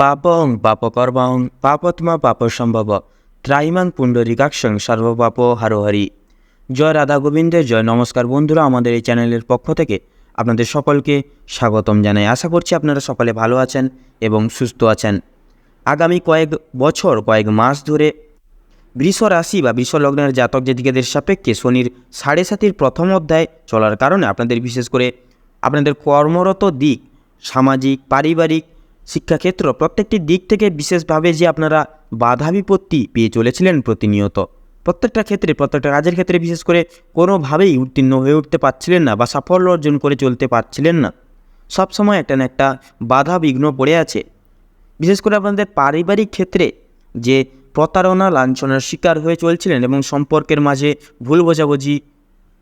পাপং পাপকর্মং পাপত্মা পাপসম্ভব। ত্রাইমাং পুণ্ডরিকাক্ষং সর্বপাপ হারোহারি। জয় রাধা গোবিন্দের জয় নমস্কার বন্ধুরা আমাদের এই চ্যানেলের পক্ষ থেকে আপনাদের সকলকে স্বাগতম জানাই। আশা করছি আপনারা সকলে ভালো আছেন এবং সুস্থ আছেন। আগামী কয়েক বছর, কয়েক মাস ধরে বৃষ রাশি বা বৃষ লগ্নের জাতক জাতিকাদের সাপেক্ষে শনির সাড়ে সাতির প্রথম অধ্যায় চলার কারণে আপনাদের বিশেষ করে আপনাদের কর্মরত দিক, সামাজিক, পারিবারিক শিক্ষাক্ষেত্র প্রত্যেকটি দিক থেকে বিশেষভাবে যে আপনারা বাধা বিপত্তি পেয়ে চলেছিলেন প্রতিনিয়ত। প্রত্যেকটা ক্ষেত্রে, প্রত্যেকটা কাজের ক্ষেত্রে বিশেষ করে কোনোভাবেই উত্তীর্ণ হয়ে উঠতে পারছিলেন না বা সাফল্য অর্জন করে চলতে পারছিলেন না। সবসময় একটা না একটা বাধা বিঘ্ন পড়ে আছে। বিশেষ করে আপনাদের পারিবারিক ক্ষেত্রে যে প্রতারণা, লাঞ্ছনার শিকার হয়ে চলছিলেন এবং সম্পর্কের মাঝে ভুল বোঝাবুঝি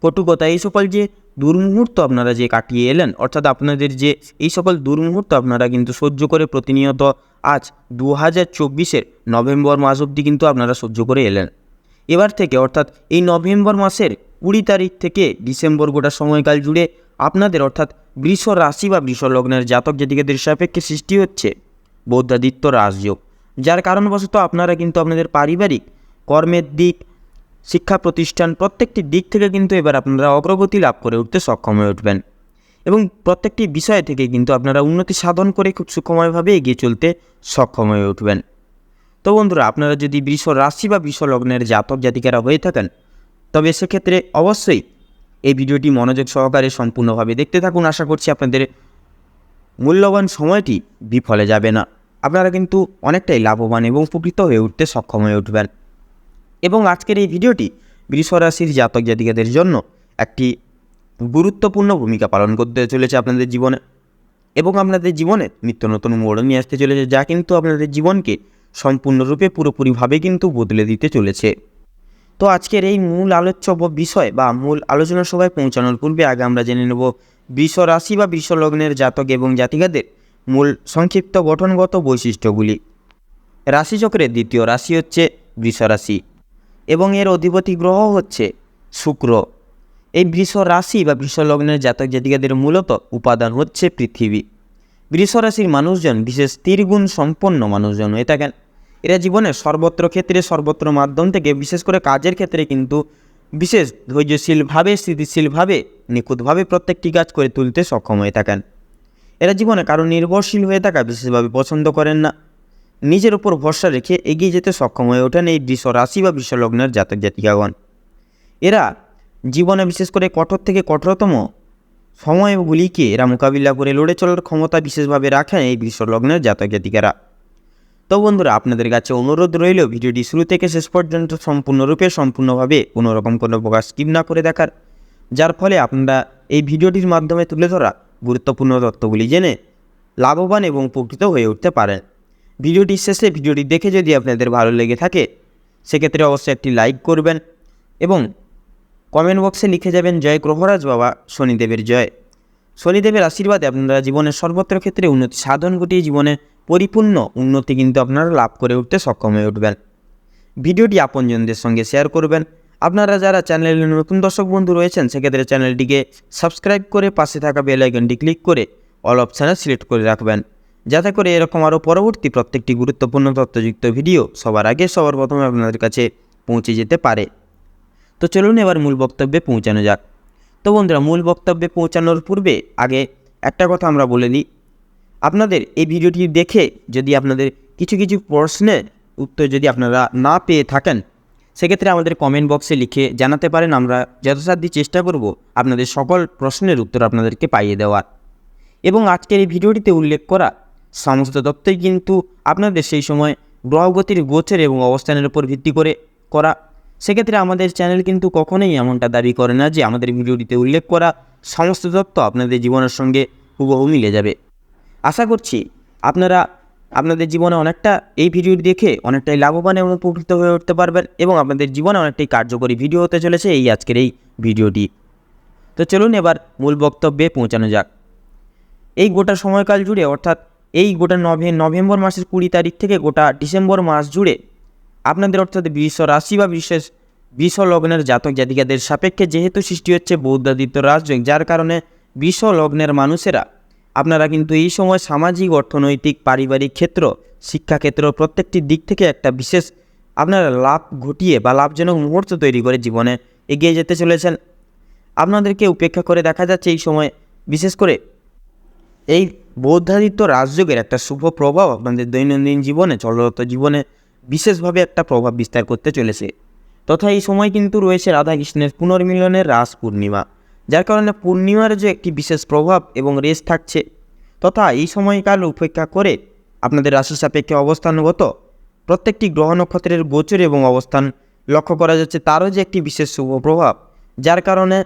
কটুকতা এই সকল যে দুর্মুহূর্ত আপনারা যে কাটিয়ে এলেন, অর্থাৎ আপনাদের যে এই সকল দুর্মুহূর্ত আপনারা কিন্তু সহ্য করে প্রতিনিয়ত আজ দু হাজার চব্বিশের নভেম্বর মাস অবধি কিন্তু আপনারা সহ্য করে এলেন। এবার থেকে, অর্থাৎ এই নভেম্বর মাসের কুড়ি তারিখ থেকে ডিসেম্বর গোটা সময়কাল জুড়ে আপনাদের, অর্থাৎ বৃষ রাশি বা বৃষ লগ্নের জাতক জাতিকাদের সাপেক্ষে সৃষ্টি হচ্ছে বৌদ্ধাদিত্য রাজযোগ। যার কারণবশত আপনারা কিন্তু আপনাদের পারিবারিক কর্মের দিক শিক্ষা প্রতিষ্ঠান প্রত্যেকটি দিক থেকে কিন্তু এবার আপনারা অগ্রগতি লাভ করে উঠতে সক্ষম হয়ে উঠবেন। এবং প্রত্যেকটি বিষয় থেকে কিন্তু আপনারা উন্নতি সাধন করে খুব সুখময়ভাবে এগিয়ে চলতে সক্ষম হয়ে উঠবেন। তো বন্ধুরা, আপনারা যদি বৃষ রাশি বা বৃষ লগ্নের জাতক জাতিকারা হয়ে থাকেন, তবে সেক্ষেত্রে অবশ্যই এই ভিডিওটি মনোযোগ সহকারে সম্পূর্ণভাবে দেখতে থাকুন। আশা করছি আপনাদের মূল্যবান সময়টি বিফলে যাবে না। আপনারা কিন্তু অনেকটাই লাভবান এবং উপকৃত হয়ে উঠতে সক্ষম হয়ে উঠবেন। এবং আজকের এই ভিডিওটি বৃষরাশির জাতক জাতিকাদের জন্য একটি গুরুত্বপূর্ণ ভূমিকা পালন করতে চলেছে আপনাদের জীবনে এবং আপনাদের জীবনে নিত্য নতুন মোড় নিয়ে আসতে চলেছে, যা কিন্তু আপনাদের জীবনকে সম্পূর্ণরূপে পুরোপুরিভাবে কিন্তু বদলে দিতে চলেছে। তো আজকের এই মূল আলোচ্য বিষয় বা মূল আলোচনা সভায় পৌঁছানোর পূর্বে আগে আমরা জেনে নেব বৃষ রাশি বা বৃষ লগ্নের জাতক এবং জাতিকাদের মূল সংক্ষিপ্ত গঠনগত বৈশিষ্ট্যগুলি। রাশিচক্রের দ্বিতীয় রাশি হচ্ছে বৃষ রাশি। এবং এর অধিপতি গ্রহ হচ্ছে শুক্র। এই বৃষ রাশি বা বৃষ লগ্নের জাতক জাতিকাদের মূলত উপাদান হচ্ছে পৃথিবী। বৃষ রাশির মানুষজন, বিশেষ তীরগুণ সম্পন্ন মানুষজন হয়ে থাকেন এরা জীবনের সর্বত্র ক্ষেত্রে, সর্বত্র মাধ্যম থেকে, বিশেষ করে কাজের ক্ষেত্রে কিন্তু বিশেষ ধৈর্যশীলভাবে, স্থিতিশীলভাবে, নিখুঁতভাবে প্রত্যেকটি কাজ করে তুলতে সক্ষম হয়ে থাকেন এরা জীবনে কারও নির্ভরশীল হয়ে থাকা বিশেষভাবে পছন্দ করেন না। নিজের উপর ভরসা রেখে এগিয়ে যেতে সক্ষম হয়ে ওঠেন এই বৃষ রাশি বা বিশ্বলগ্নের জাতক জাতিকাগণ। এরা জীবনে বিশেষ করে কঠোর থেকে কঠোরতম সময়গুলিকে এরা মোকাবিলা করে লড়ে চলার ক্ষমতা বিশেষভাবে রাখেন এই বিশ্বলগ্নের জাতক জাতিকারা। তো বন্ধুরা, আপনাদের কাছে অনুরোধ রইল ভিডিওটি শুরু থেকে শেষ পর্যন্ত সম্পূর্ণরূপে সম্পূর্ণভাবে কোনো রকম কোনো প্রকাশ স্কিপ না করে দেখার, যার ফলে আপনারা এই ভিডিওটির মাধ্যমে তুলে ধরা গুরুত্বপূর্ণ তথ্যগুলি জেনে লাভবান এবং উপকৃত হয়ে উঠতে পারেন। ভিডিওটির শেষে ভিডিওটি দেখে যদি আপনাদের ভালো লেগে থাকে, সেক্ষেত্রে অবশ্যই একটি লাইক করবেন এবং কমেন্ট বক্সে লিখে যাবেন, জয় গ্রহরাজ বাবা, শনিদেবের জয়। শনিদেবের আশীর্বাদে আপনারা জীবনের সর্বত্র ক্ষেত্রে উন্নতি, সাধন ঘটিয়ে জীবনে পরিপূর্ণ উন্নতি কিন্তু আপনারা লাভ করে উঠতে সক্ষম হয়ে উঠবেন। ভিডিওটি আপনজনদের সঙ্গে শেয়ার করবেন। আপনারা যারা চ্যানেলের নতুন দর্শক বন্ধু রয়েছেন, সেক্ষেত্রে চ্যানেলটিকে সাবস্ক্রাইব করে পাশে থাকা বেল আইকনটি ক্লিক করে অল অপশানে সিলেক্ট করে রাখবেন। যাতে করে এরকম আরও পরবর্তী প্রত্যেকটি গুরুত্বপূর্ণ তথ্যযুক্ত ভিডিও সবার আগে, সবার প্রথমে আপনাদের কাছে পৌঁছে যেতে পারে। তো চলুন এবার মূল বক্তব্যে পৌঁছানো যাক। তো বন্ধুরা, মূল বক্তব্যে পৌঁছানোর পূর্বে আগে একটা কথা আমরা বলে নিই। আপনাদের এই ভিডিওটি দেখে যদি আপনাদের কিছু কিছু প্রশ্নের উত্তর যদি আপনারা না পেয়ে থাকেন, সেক্ষেত্রে আমাদের কমেন্ট বক্সে লিখে জানাতে পারেন। আমরা যথাসাধ্য চেষ্টা করব আপনাদের সকল প্রশ্নের উত্তর আপনাদেরকে পাইয়ে দেওয়ার। এবং আজকের এই ভিডিওটিতে উল্লেখ করা সমস্ত তথ্যই কিন্তু আপনাদের সেই সময় গ্রহগতির গোচর এবং অবস্থানের উপর ভিত্তি করে করা। সেক্ষেত্রে আমাদের চ্যানেল কিন্তু কখনোই এমনটা দাবি করে না যে আমাদের ভিডিওটিতে উল্লেখ করা সমস্ত তথ্য আপনাদের জীবনের সঙ্গে হুবহু মিলে যাবে। আশা করছি আপনারা আপনাদের জীবনে অনেকটা এই ভিডিওটি দেখে অনেকটাই লাভবান এবং উপকৃত হয়ে উঠতে পারবেন এবং আপনাদের জীবনে অনেকটাই কার্যকরী ভিডিও হতে চলেছে এই আজকের এই ভিডিওটি তো চলুন এবার মূল বক্তব্যে পৌঁছানো যাক। এই গোটা সময়কাল জুড়ে অর্থাৎ এই গোটা নভে নভেম্বর মাসের কুড়ি তারিখ থেকে গোটা ডিসেম্বর মাস জুড়ে আপনাদের অর্থাৎ বিশ্ব রাশি বা বিশেষ বিষ লগ্নের জাতক জাতিকাদের সাপেক্ষে যেহেতু সৃষ্টি হচ্ছে বৌদ্ধাদিত্য রাজযোগ, যার কারণে বিষ লগ্নের মানুষেরা, আপনারা কিন্তু এই সময় সামাজিক, অর্থনৈতিক, পারিবারিক ক্ষেত্র, শিক্ষাক্ষেত্র প্রত্যেকটি দিক থেকে একটা বিশেষ আপনারা লাভ ঘটিয়ে বা লাভজনক মুহূর্ত তৈরি করে জীবনে এগিয়ে যেতে চলেছেন। আপনাদেরকে উপেক্ষা করে দেখা যাচ্ছে এই সময় বিশেষ করে এই বৌদ্ধাদিত্য রাজযোগের একটা শুভ প্রভাব আপনাদের দৈনন্দিন জীবনে, চলরত জীবনে বিশেষভাবে একটা প্রভাব বিস্তার করতে চলেছে। তথা এই সময় কিন্তু রয়েছে রাধাকৃষ্ণের পুনর্মিলনের রাস পূর্ণিমা, যার কারণে পূর্ণিমার যে একটি বিশেষ প্রভাব এবং রেস থাকছে, তথা এই সময়কাল উপেক্ষা করে আপনাদের রাশি সাপেক্ষে অবস্থানগত প্রত্যেকটি গ্রহ নক্ষত্রের গোচর এবং অবস্থান লক্ষ্য করা যাচ্ছে, তারও যে একটি বিশেষ শুভ প্রভাব, যার কারণে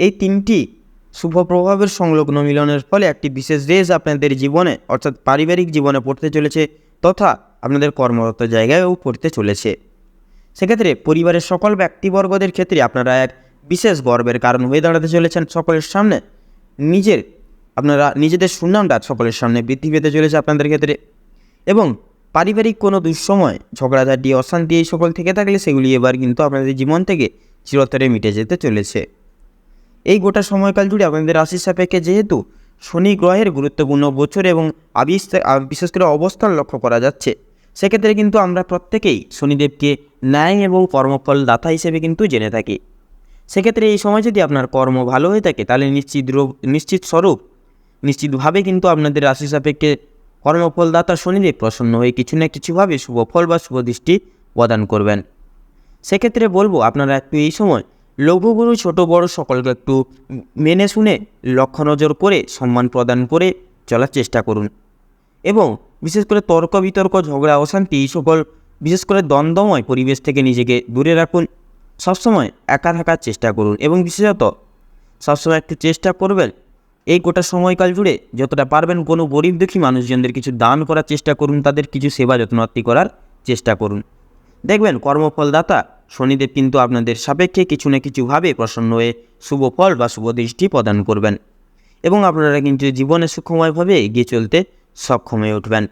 এই তিনটি শুভ প্রভাবের সংলগ্ন মিলনের ফলে একটি বিশেষ রেস আপনাদের জীবনে, অর্থাৎ পারিবারিক জীবনে পড়তে চলেছে তথা আপনাদের কর্মরত জায়গায়ও পড়তে চলেছে। সেক্ষেত্রে পরিবারের সকল ব্যক্তিবর্গদের ক্ষেত্রে আপনারা এক বিশেষ গর্বের কারণ হয়ে দাঁড়াতে চলেছেন সকলের সামনে। নিজের, আপনারা নিজেদের সুনামটা সকলের সামনে বৃদ্ধি পেতে চলেছে আপনাদের ক্ষেত্রে। এবং পারিবারিক কোনো দুঃসময়, ঝগড়াঝাটি, অশান্তি এই সকল থেকে থাকলে সেগুলি এবার কিন্তু আপনাদের জীবন থেকে চিরতরে মিটে যেতে চলেছে। এই গোটা সময়কাল জুড়ে আপনাদের রাশির সাপেক্ষে যেহেতু শনি গ্রহের গুরুত্বপূর্ণ বছর এবং বিশেষ করে অবস্থান লক্ষ্য করা যাচ্ছে, সেক্ষেত্রে কিন্তু আমরা প্রত্যেকেই শনিদেবকে ন্যায় এবং কর্মফল দাতা হিসেবে কিন্তু জেনে থাকি। সেক্ষেত্রে এই সময় যদি আপনার কর্ম ভালো হয়ে থাকে, তাহলে নিশ্চিত নিশ্চিত স্বরূপ, নিশ্চিতভাবে কিন্তু আপনাদের রাশি সাপেক্ষে কর্মফলদাতা শনিদেব প্রসন্ন হয়ে কিছু না কিছুভাবে শুভ ফল বা শুভ দৃষ্টি প্রদান করবেন। সেক্ষেত্রে বলব, আপনারা একটু এই সময় লঘুগুরু ছোট বড় সকলকে একটু মেনে শুনে লক্ষ্য নজর করে সম্মান প্রদান করে চলার চেষ্টা করুন। এবং বিশেষ করে তর্ক বিতর্ক, ঝগড়া, অশান্তি সকল বিশেষ করে দ্বন্দ্বময় পরিবেশ থেকে নিজেকে দূরে রাখুন। সবসময় একা থাকার চেষ্টা করুন এবং বিশেষত সবসময় একটু চেষ্টা করবেন এই গোটা সময়কাল জুড়ে যতটা পারবেন কোনো গরিব দুঃখী মানুষজনদের কিছু দান করার চেষ্টা করুন, তাদের কিছু সেবা যত্নার্থী করার চেষ্টা করুন। দেখবেন কর্মফলদাতা শনিদেব কিন্তু আপনাদের সাপেক্ষে কিছু না কিছুভাবে প্রসন্ন হয়ে শুভ ফল বা শুভ দৃষ্টি প্রদান করবেন এবং আপনারা কিন্তু জীবনে সুখময়ভাবে এগিয়ে চলতে সক্ষম হয়ে উঠবেন।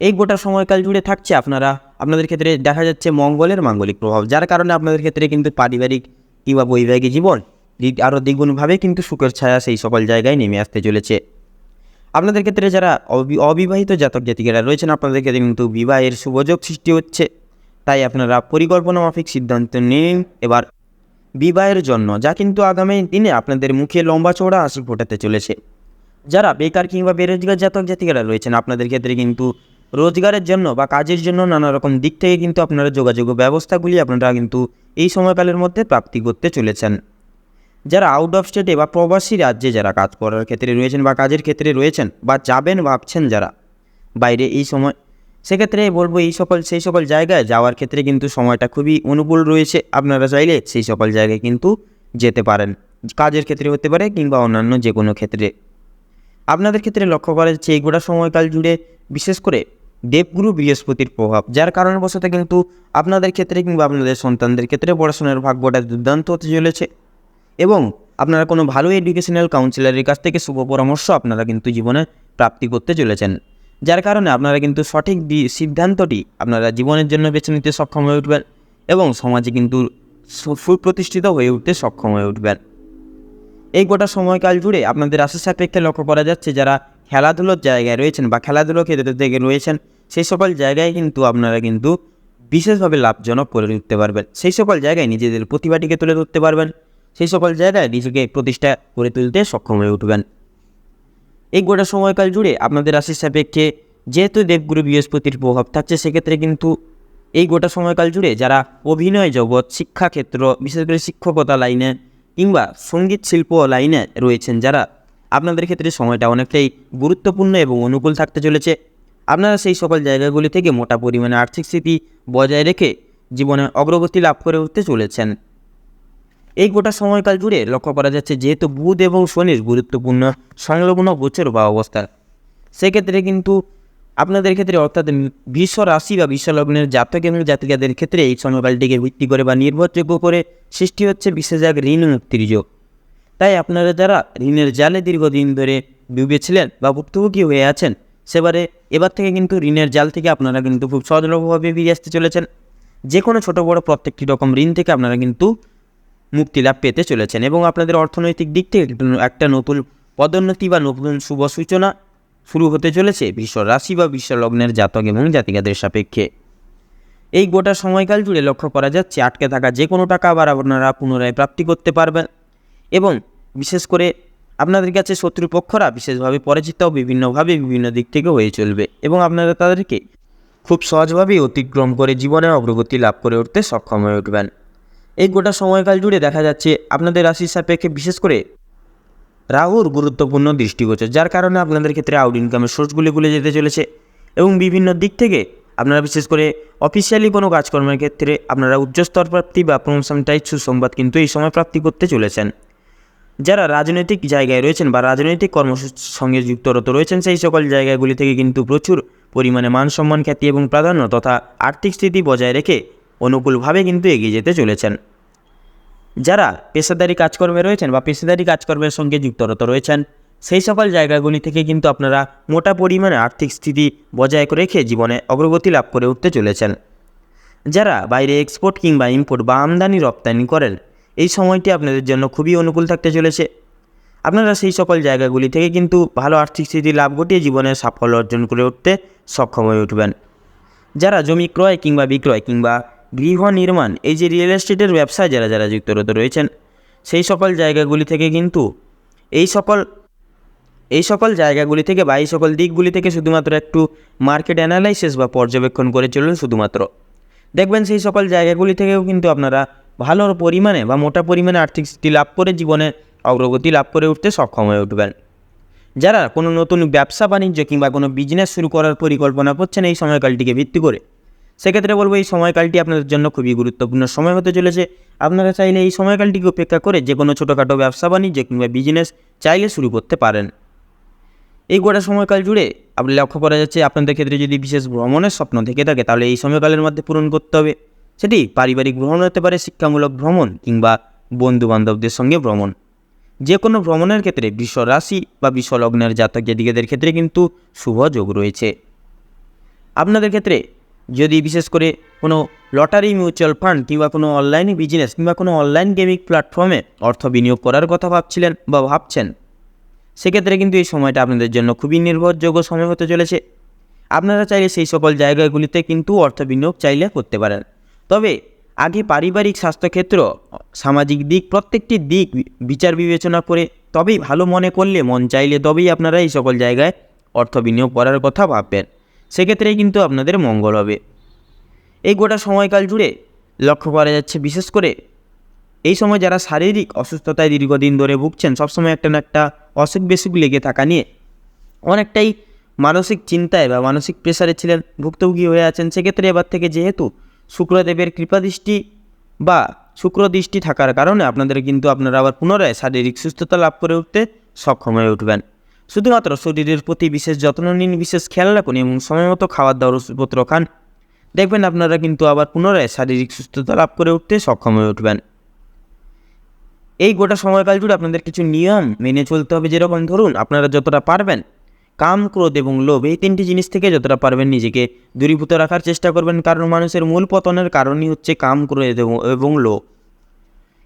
এই গোটা সময়কাল জুড়ে থাকছে আপনারা, আপনাদের ক্ষেত্রে দেখা যাচ্ছে মঙ্গলের মাঙ্গলিক প্রভাব, যার কারণে আপনাদের ক্ষেত্রে কিন্তু পারিবারিক কিংবা বৈবাহিক জীবন আরও দ্বিগুণভাবে কিন্তু সুখের ছায়া সেই সকল জায়গায় নেমে আসতে চলেছে। আপনাদের ক্ষেত্রে যারা অবি- অবিবাহিত জাতক জাতিকেরা রয়েছেন, আপনাদের ক্ষেত্রে কিন্তু বিবাহের শুভযোগ সৃষ্টি হচ্ছে। তাই আপনারা পরিকল্পনা মাফিক সিদ্ধান্ত নিন। এবার বিবাহের জন্য, যা কিন্তু আগামী দিনে আপনাদের মুখে লম্বা চওড়া হাসি ফোটাতে চলেছে। যারা বেকার কিংবা বেরোজগার জাতক জাতিকারা রয়েছেন, আপনাদের ক্ষেত্রে কিন্তু রোজগারের জন্য বা কাজের জন্য নানা রকম দিক থেকে কিন্তু আপনারা যোগাযোগ ব্যবস্থাগুলি আপনারা কিন্তু এই সময়কালের মধ্যে প্রাপ্তি করতে চলেছেন। যারা আউট অফ স্টেটে বা প্রবাসী রাজ্যে যারা কাজ করার ক্ষেত্রে রয়েছেন বা কাজের ক্ষেত্রে রয়েছেন বা যাবেন ভাবছেন যারা, বাইরে এই সময় সেক্ষেত্রে বলব এই সকল, সেই সকল জায়গায় যাওয়ার ক্ষেত্রে কিন্তু সময়টা খুবই অনুকূল রয়েছে। আপনারা চাইলে সেই সকল জায়গায় কিন্তু যেতে পারেন। কাজের ক্ষেত্রে হতে পারে কিংবা অন্যান্য যে কোনো ক্ষেত্রে। আপনাদের ক্ষেত্রে লক্ষ্য করা যাচ্ছে এই গোটা সময়কাল জুড়ে বিশেষ করে দেবগুরু বৃহস্পতির প্রভাব, যার কারণবশত কিন্তু আপনাদের ক্ষেত্রে কিংবা আপনাদের সন্তানদের ক্ষেত্রে পড়াশোনার ভাগ্যটা দুর্দান্ত হতে চলেছে। এবং আপনারা কোনো ভালো এডুকেশনাল কাউন্সিলরের কাছ থেকে শুভ পরামর্শ আপনারা কিন্তু জীবনে প্রাপ্তি করতে চলেছেন। যার কারণে আপনারা কিন্তু সঠিক সিদ্ধান্তটি আপনারা জীবনের জন্য বেছে নিতে সক্ষম হয়ে উঠবেন এবং সমাজে কিন্তু সুপ্রতিষ্ঠিত হয়ে উঠতে সক্ষম হয়ে উঠবেন। এই গোটা সময়কাল জুড়ে আপনাদের আশা সাপেক্ষে লক্ষ্য করা যাচ্ছে যারা খেলাধুলোর জায়গায় রয়েছেন বা খেলাধুলো ক্ষেত্র থেকে রয়েছেন, সেই সকল জায়গায় কিন্তু আপনারা কিন্তু বিশেষভাবে লাভজনক করে উঠতে পারবেন। সেই সকল জায়গায় নিজেদের প্রতিভাটিকে তুলে ধরতে পারবেন। সেই সকল জায়গায় নিজেকে প্রতিষ্ঠা করে তুলতে সক্ষম হয়ে উঠবেন। এই গোটা সময়কাল জুড়ে আপনাদের রাশির সাপেক্ষে যেহেতু দেবগুরু বৃহস্পতির প্রভাব থাকছে, সেক্ষেত্রে কিন্তু এই গোটা সময়কাল জুড়ে যারা অভিনয় জগৎ, শিক্ষাক্ষেত্র, বিশেষ করে শিক্ষকতা লাইনে কিংবা সংগীত শিল্প লাইনে রয়েছেন যারা, আপনাদের ক্ষেত্রে সময়টা অনেকটাই গুরুত্বপূর্ণ এবং অনুকূল থাকতে চলেছে। আপনারা সেই সকল জায়গাগুলি থেকে মোটা পরিমাণে আর্থিক স্থিতি বজায় রেখে জীবনে অগ্রগতি লাভ করে উঠতে চলেছেন। এই গোটা সময়কাল জুড়ে লক্ষ্য করা যাচ্ছে যেহেতু বুধ এবং শনির গুরুত্বপূর্ণ সংলগ্ন গোচর বা অবস্থা। সেক্ষেত্রে কিন্তু আপনাদের ক্ষেত্রে অর্থাৎ বিশ্ব রাশি বা বিশ্ব লগ্নের জাতক এবং জাতিকাদের ক্ষেত্রে এই সময়কালটিকে ভিত্তি করে বা নির্ভরযোগ্য করে সৃষ্টি হচ্ছে বিশেষ এক ঋণ মুক্তির যোগ। তাই আপনারা যারা ঋণের জালে দীর্ঘদিন ধরে ডুবেছিলেন বা ভুক্তভোগী হয়ে আছেন, সেবারে এবার থেকে কিন্তু ঋণের জাল থেকে আপনারা কিন্তু খুব সহজলভভাবে বেরিয়ে আসতে চলেছেন। যে কোনো ছোটো বড়ো প্রত্যেকটি রকম ঋণ থেকে আপনারা কিন্তু মুক্তি লাভ পেতে চলেছেন এবং আপনাদের অর্থনৈতিক দিক থেকে একটা নতুন পদোন্নতি বা নতুন শুভ সূচনা শুরু হতে চলেছে বিশ্ব রাশি বা বিশ্ব লগ্নের জাতক এবং জাতিকাদের সাপেক্ষে। এই গোটা সময়কাল জুড়ে লক্ষ্য করা যাচ্ছে আটকে থাকা যে কোনো টাকা আবার আপনারা পুনরায় প্রাপ্তি করতে পারবেন এবং বিশেষ করে আপনাদের কাছে শত্রুপক্ষরা বিশেষভাবে পরিচিত বিভিন্নভাবে বিভিন্ন দিক থেকে হয়ে চলবে এবং আপনারা তাদেরকে খুব সহজভাবেই অতিক্রম করে জীবনে অগ্রগতি লাভ করে উঠতে সক্ষম হয়ে উঠবেন। এই গোটা সময়কাল জুড়ে দেখা যাচ্ছে আপনাদের রাশির সাপেক্ষে বিশেষ করে রাহুর গুরুত্বপূর্ণ দৃষ্টিগোচর, যার কারণে আপনাদের ক্ষেত্রে আউট ইনকামের সোর্সগুলি গুলে যেতে চলেছে এবং বিভিন্ন দিক থেকে আপনারা বিশেষ করে অফিসিয়ালি কোনো কাজকর্মের ক্ষেত্রে আপনারা উচ্চস্তর প্রাপ্তি বা প্রমোশন টাইপ সুসংবাদ কিন্তু এই সময় প্রাপ্তি করতে চলেছেন। যারা রাজনৈতিক জায়গায় রয়েছেন বা রাজনৈতিক কর্মসূচির সঙ্গে যুক্তরত রয়েছেন, সেই সকল জায়গাগুলি থেকে কিন্তু প্রচুর পরিমাণে মান সম্মান, খ্যাতি এবং প্রাধান্য তথা আর্থিক স্থিতি বজায় রেখে অনুকূলভাবে কিন্তু এগিয়ে যেতে চলেছেন। যারা পেশাদারি কাজকর্মে রয়েছেন বা পেশাদারি কাজকর্মের সঙ্গে যুক্তরত রয়েছেন, সেই সকল জায়গাগুলি থেকে কিন্তু আপনারা মোটা পরিমাণে আর্থিক স্থিতি বজায় রেখে জীবনে অগ্রগতি লাভ করে উঠতে চলেছেন। যারা বাইরে এক্সপোর্ট কিংবা ইম্পোর্ট বা আমদানি রপ্তানি করেন, এই সময়টি আপনাদের জন্য খুবই অনুকূল থাকতে চলেছে। আপনারা সেই সকল জায়গাগুলি থেকে কিন্তু ভালো আর্থিক স্থিতি লাভ ঘটিয়ে জীবনে সাফল্য অর্জন করে উঠতে সক্ষম হয়ে উঠবেন। যারা জমি ক্রয় কিংবা বিক্রয় কিংবা গৃহ নির্মাণ, এই যে রিয়েল এস্টেটের ব্যবসায় যারা যারা যুক্তরত রয়েছেন, সেই সকল জায়গাগুলি থেকে কিন্তু এই সকল এই সকল জায়গাগুলি থেকে বা এই সকল দিকগুলি থেকে শুধুমাত্র একটু মার্কেট অ্যানালাইসিস বা পর্যবেক্ষণ করে চলুন শুধুমাত্র। দেখবেন সেই সকল জায়গাগুলি থেকেও কিন্তু আপনারা ভালো পরিমাণে বা মোটা পরিমাণে আর্থিক স্থিতি লাভ করে জীবনে অগ্রগতি লাভ করে উঠতে সক্ষম হয়ে উঠবেন। যারা কোনো নতুন ব্যবসা বাণিজ্য কিংবা কোনো বিজনেস শুরু করার পরিকল্পনা করছেন, এই সময়কালটিকে ভিত্তি করে সেক্ষেত্রে বলব এই সময়কালটি আপনাদের জন্য খুবই গুরুত্বপূর্ণ। সময় হতে চলেছে, আপনারা চাইলে এই সময়কালটিকে উপেক্ষা করে যে কোনো ছোটোখাটো ব্যবসা, বাণিজ্য কিংবা বিজনেস চাইলে শুরু করতে পারেন। এই গোটা সময়কাল জুড়ে আপনি লক্ষ্য করা যাচ্ছে, আপনাদের ক্ষেত্রে যদি বিশেষ ভ্রমণের স্বপ্ন থেকে থাকে, তাহলে এই সময়কালের মধ্যে পূরণ করতে হবে। সেটি পারিবারিক ভ্রমণ হতে পারে, শিক্ষামূলক ভ্রমণ কিংবা বন্ধু বান্ধবদের সঙ্গে ভ্রমণ। যে কোনো ভ্রমণের ক্ষেত্রে বিশ্ব রাশি বা বিশ্ব লগ্নের জাতক জাতিকাদের ক্ষেত্রে কিন্তু শুভ যোগ রয়েছে। আপনাদের ক্ষেত্রে যদি বিশেষ করে কোনো লটারি মিউচুয়াল ফান্ড কিংবা কোনো অনলাইন বিজনেস কিংবা কোনো অনলাইন গেমিং প্ল্যাটফর্মে অর্থ বিনিয়োগ করার কথা ভাবছিলেন বা ভাবছেন, সেক্ষেত্রে কিন্তু এই সময়টা আপনাদের জন্য খুবই নির্ভরযোগ্য সময় হতে চলেছে। আপনারা চাইলে সেই সকল জায়গাগুলিতে কিন্তু অর্থ বিনিয়োগ চাইলে করতে পারেন। তবে আগে পারিবারিক স্বাস্থ্যক্ষেত্র, সামাজিক দিক, প্রত্যেকটি দিক বিচার বিবেচনা করে তবেই ভালো মনে করলে মন চাইলে তবেই আপনারা এই সকল জায়গায় অর্থ বিনিয়োগ করার কথা ভাববেন। সেক্ষেত্রেই কিন্তু আপনাদের মঙ্গল হবে। এই গোটা সময়কাল জুড়ে লক্ষ্য করা যাচ্ছে, বিশেষ করে এই সময় যারা শারীরিক অসুস্থতায় দীর্ঘদিন ধরে ভুগছেন, সবসময় একটা না একটা অসুখ বেসুখ লেগে থাকা নিয়ে অনেকটাই মানসিক চিন্তায় বা মানসিক প্রেসারে ছিলেন, ভুক্তভোগী হয়ে আছেন। সেক্ষেত্রে এবার থেকে যেহেতু শুক্রদেবের কৃপাদৃষ্টি বা শুক্রদৃষ্টি থাকার কারণে আপনাদের কিন্তু আপনারা আবার পুনরায় শারীরিক সুস্থতা লাভ করে উঠতে সক্ষম হয়ে উঠবেন। শুধুমাত্র শরীরের প্রতি বিশেষ যত্ন নিন, বিশেষ খেয়াল রাখুন এবং সময় মতো খাবার দাবার ওষুধপত্র খান। দেখবেন আপনারা কিন্তু আবার পুনরায় শারীরিক সুস্থতা লাভ করে উঠতে সক্ষম হয়ে উঠবেন। এই গোটা সময়কাল জুড়ে আপনাদের কিছু নিয়ম মেনে চলতে হবে যেরকম ধরুন, আপনারা যতটা পারবেন কাম, ক্রোধ এবং লোভ, এই তিনটি জিনিস থেকে যতটা পারবেন নিজেকে দূরীভূত রাখার চেষ্টা করবেন। কারণ মানুষের মূল পতনের কারণই হচ্ছে কাম, ক্রোধ এবং লোভ।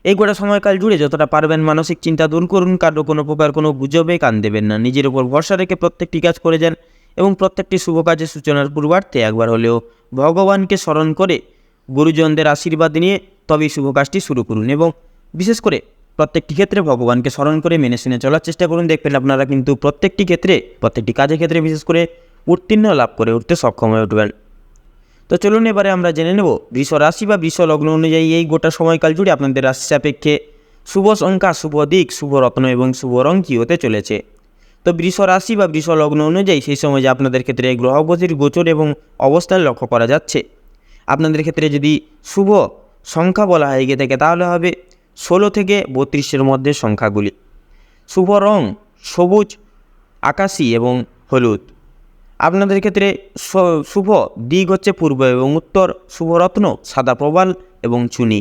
এই গোটা সময়কাল জুড়ে যতটা পারবেন মানসিক চিন্তা দূর করুন, কারও কোনো প্রকার কোনো গুজবে কান দেবেন না। নিজের উপর ভরসা রেখে প্রত্যেকটি কাজ করে যান এবং প্রত্যেকটি শুভ কাজের সূচনার পূর্বার্থে একবার হলেও ভগবানকে স্মরণ করে গুরুজনদের আশীর্বাদ নিয়ে তবেই শুভ কাজটি শুরু করুন এবং বিশেষ করে প্রত্যেকটি ক্ষেত্রে ভগবানকে স্মরণ করে মেনে শুনে চলার চেষ্টা করুন। দেখবেন আপনারা কিন্তু প্রত্যেকটি ক্ষেত্রে, প্রত্যেকটি কাজের ক্ষেত্রে বিশেষ করে উত্তীর্ণ লাভ করে উঠতে সক্ষম হয়ে উঠবেন। তো চলুন এবারে আমরা জেনে নেব বৃষ রাশি বা বৃষ লগ্ন অনুযায়ী এই গোটা সময়কাল জুড়ে আপনাদের রাশি সাপেক্ষে শুভ সংখ্যা, শুভ দিক, শুভ রত্ন এবং শুভ রং কী হতে চলেছে। তো বৃষ রাশি বা বৃষ লগ্ন অনুযায়ী সেই সময় যে আপনাদের ক্ষেত্রে গ্রহপতির গোচর এবং অবস্থান লক্ষ্য করা যাচ্ছে। আপনাদের ক্ষেত্রে যদি শুভ সংখ্যা বলা হয় গিয়ে থাকে তাহলে হবে ষোলো থেকে বত্রিশের মধ্যে সংখ্যাগুলি। শুভ রং সবুজ, আকাশি এবং হলুদ। আপনাদের ক্ষেত্রে শুভ দিক হচ্ছে পূর্ব এবং উত্তর শুভ রত্ন সাদা প্রবাল এবং চুনি।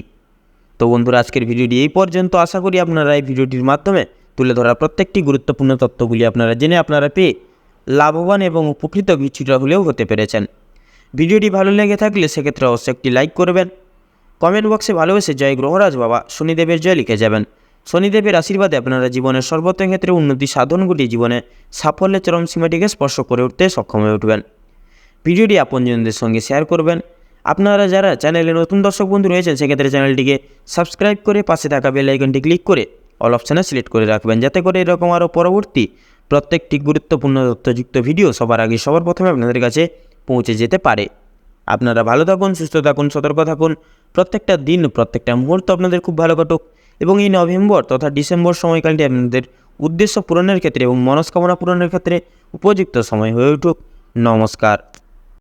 তো বন্ধুরা, আজকের ভিডিওটি এই পর্যন্ত। আশা করি আপনারা এই ভিডিওটির মাধ্যমে তুলে ধরা প্রত্যেকটি গুরুত্বপূর্ণ তথ্যগুলি আপনারা জেনে আপনারা পেয়ে লাভবান এবং উপকৃত কিছুটা হলেও হতে পেরেছেন। ভিডিওটি ভালো লেগে থাকলে সেক্ষেত্রে অবশ্যই একটি লাইক করবেন। কমেন্ট বক্সে ভালোবেসে জয় গ্রহরাজ বাবা, শনিদেবের জয় লিখে যাবেন। শনিদেবের আশীর্বাদে আপনারা জীবনের সর্বত্র ক্ষেত্রে উন্নতি সাধন ঘটিয়ে জীবনে সাফল্যের চরম সীমাটিকে স্পর্শ করে উঠতে সক্ষম হয়ে উঠবেন। ভিডিওটি আপনজনদের সঙ্গে শেয়ার করবেন। আপনারা যারা চ্যানেলে নতুন দর্শক বন্ধু রয়েছেন, সেক্ষেত্রে চ্যানেলটিকে সাবস্ক্রাইব করে পাশে থাকা বেল আইকনটি ক্লিক করে অল অপশানে সিলেক্ট করে রাখবেন। যাতে করে এরকম আরও পরবর্তী প্রত্যেকটি গুরুত্বপূর্ণ তথ্যযুক্ত ভিডিও সবার আগে সবার প্রথমে আপনাদের কাছে পৌঁছে যেতে পারে। আপনারা ভালো থাকুন, সুস্থ থাকুন, সতর্ক থাকুন। প্রত্যেকটা দিন, প্রত্যেকটা মুহূর্ত আপনাদের খুব ভালো কাটুক। এবং এই নভেম্বর তথা ডিসেম্বর সময়কালটি আপনাদের উদ্দেশ্য পূরণের ক্ষেত্রে এবং মনস্কামনা পূরণের ক্ষেত্রে উপযুক্ত সময় হয়ে উঠুক। নমস্কার।